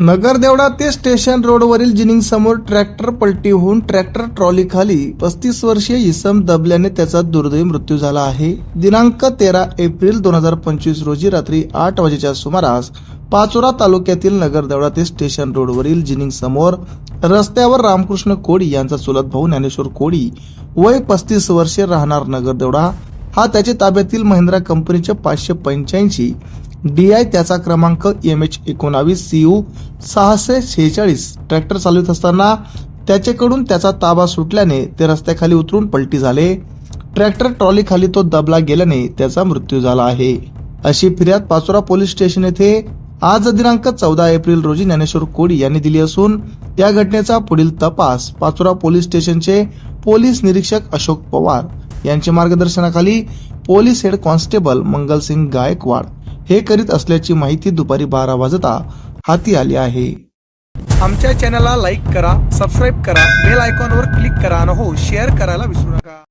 नगरदेवडा ते स्टेशन रोडवरील जिनिंग समोर ट्रॅक्टर पलटी होऊन ट्रॅक्टर ट्रॉली खाली पस्तीस वर्षीय इसम दबल्याने त्याचा दुर्दैवी मृत्यू झाला आहे. दिनांक तेरा एप्रिल दोन हजार पंचवीस रोजी रात्री आठ वाजेच्या सुमारास पाचोरा तालुक्यातील नगरदेवडा ते स्टेशन रोडवरील जिनिंग समोर रस्त्यावर रामकृष्ण कोडी यांचा चुलत भाऊ ज्ञानेश्वर कोडी वय पस्तीस वर्षे राहणार नगरदेवडा. हा त्याच्या ताब्यातील महिंद्रा कंपनीच्या पाचशे पंच्याऐंशी डी आय त्याचा क्रमांक एम एच एकोणावीस सी यू सहाशे शेहेचाळीस. ट्रॅक्टर चालवित असताना त्याच्याकडून त्याचा ताबा सुटल्याने ते रस्त्याखाली उतरून पलटी झाले. ट्रॅक्टर ट्रॉली खाली तो दबला गेल्याने त्याचा मृत्यू झाला आहे. अशी फिर्याद पाचोरा पोलीस स्टेशन येथे आज दिनांक चौदा एप्रिल रोजी ज्ञानेश्वर कोडी यांनी दिली असून या घटनेचा पुढील तपास पाचोरा पोलीस स्टेशनचे पोलीस निरीक्षक अशोक पवार यांच्या मार्गदर्शनाखाली police head constable Mangalsingh Gaikwad हे करीत असल्याची माहिती दुपारी बारा वाजता हाती आली आहे. आमच्या चॅनलला लाईक करा सबस्क्राईब करा बेल आयकॉनवर क्लिक करा आणि हो शेअर करायला विसरू नका.